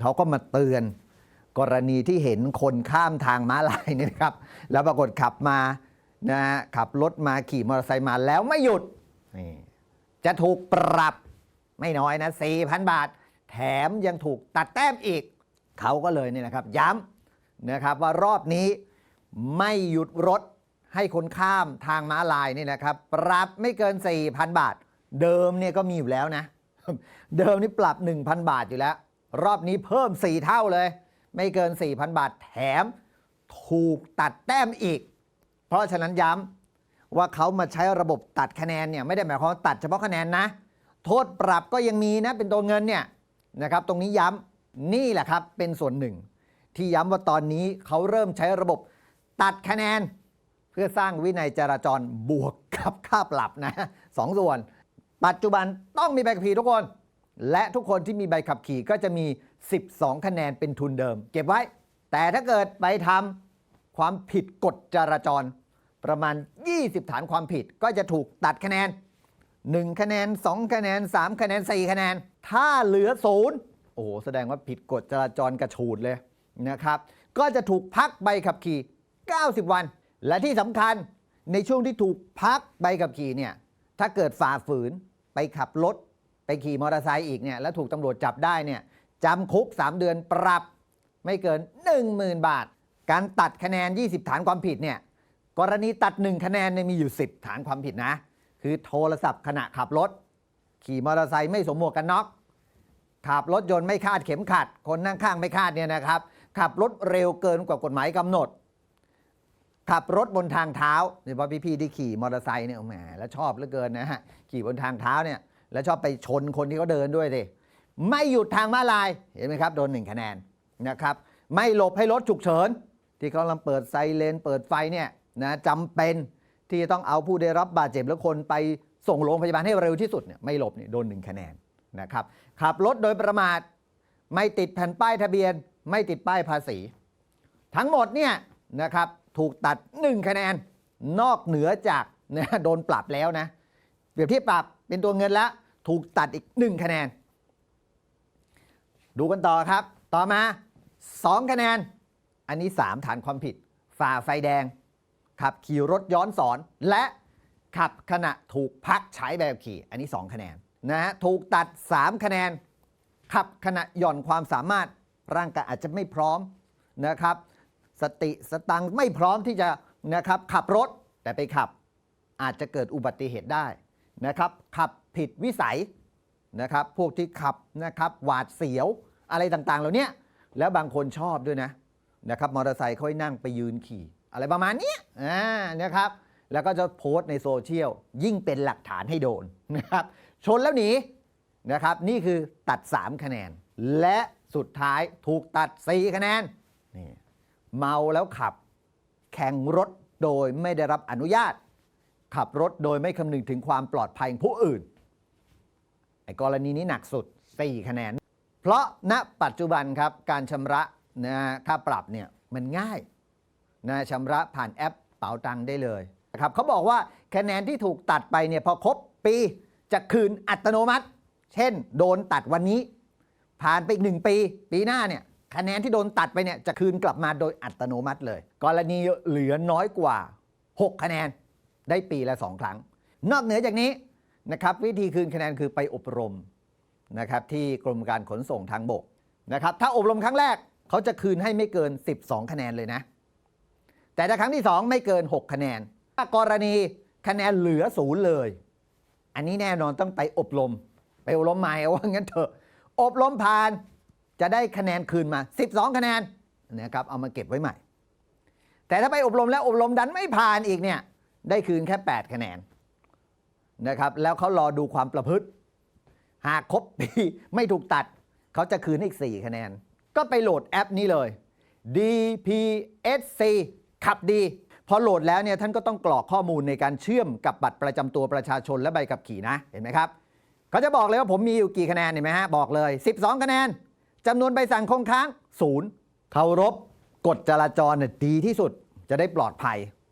เขาก็มาเตือนกรณีที่เห็นคนข้ามทางม้าลายเนี่ยนะครับ แล้วปรากฏขับมานะฮะขับรถมาขี่มอเตอร์ไซค์มาแล้วไม่หยุดนี่จะถูกปรับไม่น้อยนะ 4,000 บาท แถมยังถูกตัดแต้มอีก เขาก็เลยนี่นะครับ ย้ำนะครับว่ารอบนี้ไม่หยุดรถให้คนข้ามทางม้าลายนี่นะครับ ปรับไม่เกิน 4,000 บาท เดิมเนี่ยก็มีอยู่แล้วนะ เดิมนี่ปรับ 1,000 บาทอยู่แล้ว รอบนี้เพิ่ม 4 เท่าเลย ไม่เกิน 4,000 บาทแถม ถูกตัดแต้มอีก เพราะฉะนั้นย้ำว่าเขามาใช้ระบบตัดคะแนนเนี่ยไม่ได้หมายความว่าตัดเฉพาะคะแนนนะ โทษปรับก็ยังมีนะเป็นตัวเงินเนี่ยนะครับ ตรงนี้ย้ำนี่แหละครับเป็นส่วนหนึ่ง ที่ย้ำว่าตอนนี้เขาเริ่มใช้ระบบตัดคะแนน เพื่อสร้างวินัยจราจรบวกกับค่าปรับนะสองส่วน ปัจจุบันต้องมีใบขับขี่ทุกคน และทุกคนที่มีใบขับขี่ก็จะมี 12 คะแนนเป็นทุนเดิม เก็บไว้ แต่ถ้าเกิดไปทำความผิดกฎจราจร ประมาณ 20 ฐานความผิดก็จะถูกตัดคะแนน 1 คะแนน 2 คะแนน 3 คะแนน 4 คะแนน ถ้าเหลือศูนย์โอ้โหแสดงว่าผิดกฎจราจรกระฉูดเลยนะครับ ก็จะถูกพักใบขับขี่ 90 วัน และที่สำคัญในช่วงที่ถูกพักใบขับขี่เนี่ยถ้าเกิดฝ่าฝืนไปขับรถ ไปขี่มอเตอร์ไซค์อีกเนี่ยแล้วถูกตำรวจจับได้เนี่ยจำคุก 3 เดือนปรับไม่เกิน 10,000 บาท การตัดคะแนน 20 ฐานความผิดเนี่ยกรณีตัด 1 คะแนนเนี่ยมีอยู่ 10 ฐานความผิดนะ คือโทรศัพท์ขณะขับรถ ขี่มอเตอร์ไซค์ไม่สวมหมวกกันน็อกขับรถยนต์ไม่คาดเข็มขัด คนนั่งข้างไม่คาดเนี่ยนะครับ ขับรถเร็วเกินกว่ากฎหมายกำหนด ขับรถบนทางเท้าโดยเฉพาะพี่ๆที่ขี่มอเตอร์ไซค์เนี่ยแหมแล้วชอบเหลือเกินนะฮะขี่บนทางเท้าเนี่ย แล้วชอบไปชนคนที่เขาเดินด้วยสิไม่หยุดทางม้าลายเห็นไหมครับโดนหนึ่งคะแนนนะครับไม่หลบให้รถฉุกเฉิน ที่เขากำลังเปิดไซเรนเปิดไฟเนี่ยนะจำเป็นที่จะต้องเอาผู้ได้รับบาดเจ็บและคนไปส่งโรงพยาบาลให้เร็วที่สุดเนี่ยไม่หลบเนี่ยโดนหนึ่งคะแนนนะครับขับรถโดยประมาท ไม่ติดแผ่นป้ายทะเบียน ไม่ติดป้ายภาษี ทั้งหมดเนี่ยนะครับถูกตัด 1 คะแนน นอกเหนือจากนะโดนปรับแล้วนะเปรียบเทียบปรับ เป็นตัวเงินแล้วถูกตัดอีก 1 คะแนน ดูกันต่อครับ ต่อมา 2 คะแนน อันนี้ 3 ฐานความผิด ฝ่าไฟแดง ขับขี่รถย้อนสอน และขับขณะถูกพักใช้ใบขับขี่ อันนี้ 2 คะแนนนะฮะถูกตัด 3 คะแนน ขับขณะหย่อนความสามารถร่างกายอาจจะไม่พร้อมนะครับ สติสตังไม่พร้อมที่จะนะครับขับรถแต่ไปขับอาจจะเกิดอุบัติเหตุได้ นะครับขับผิดวิสัยนะครับพวกที่ขับนะครับหวาดเสียวอะไรต่างๆ เหล่านี้แล้วบางคนชอบด้วยนะนะครับมอเตอร์ไซค์เขาให้นั่งไปยืนขี่ อะไรประมาณนี้อ่านะครับแล้วก็จะโพสต์ในโซเชียลยิ่งเป็นหลักฐานให้โดนนะครับชนแล้วหนีนะครับนี่คือตัด 3 คะแนน และสุดท้ายถูกตัด 4 คะแนนนี่เมาแล้วขับ แข่งรถโดยไม่ได้รับอนุญาต ขับรถโดยไม่คำนึงถึงความปลอดภัยของผู้อื่น ไอ้กรณีนี้หนักสุด 4 คะแนน เพราะณปัจจุบันครับ การชำระนะค่าปรับเนี่ยมันง่ายนะชำระผ่านแอปเป๋าตังค์ได้เลยนะครับเขาบอกว่าคะแนนที่ถูกตัดไปเนี่ยพอครบปีจะคืนอัตโนมัติ เช่น โดนตัดวันนี้ ผ่านไปอีกหนึ่งปี ปีหน้าเนี่ยคะแนนที่โดนตัดไปเนี่ยจะคืนกลับมาโดยอัตโนมัติเลย กรณีเหลือน้อยกว่า 6 คะแนน ได้ปีละ 2 ครั้ง นอกเหนือจากนี้นะครับวิธีคืนคะแนนคือไปอบรมนะครับที่กรมการขนส่งทางบกนะครับถ้าอบรมครั้งแรกเขาจะคืนให้ไม่เกิน 12 คะแนนเลยนะ แต่ถ้าครั้งที่ 2 ไม่เกิน 6 คะแนนถ้ากรณีคะแนนเหลือศูนย์เลย อันนี้แน่นอนต้องไปอบรม ไปอบรมใหม่ว่างั้นเถอะอบรมผ่านจะได้คะแนนคืนมา 12 คะแนนนะครับเอามาเก็บไว้ใหม่ แต่ถ้าไปอบรมแล้วอบรมดันไม่ผ่านอีกเนี่ย ได้คืนแค่ 8 คะแนนนะครับแล้วเขารอดูความประพฤติ หากครบปีไม่ถูกตัด เขาจะคืนอีก 4 คะแนน ก็ไปโหลดแอปนี้เลย DPSC ขับดี พอโหลดแล้วเนี่ยท่านก็ต้องกรอกข้อมูลในการเชื่อมกับบัตรประจำตัวประชาชนและใบขับขี่นะเห็นไหมครับเขาจะบอกเลยว่าผมมีอยู่กี่คะแนนเห็นไหมฮะบอกเลย 12 คะแนนจำนวนใบสั่งคงค้างศูนย์เคารพกฎจราจรเนี่ยดีที่สุดจะได้ปลอดภัย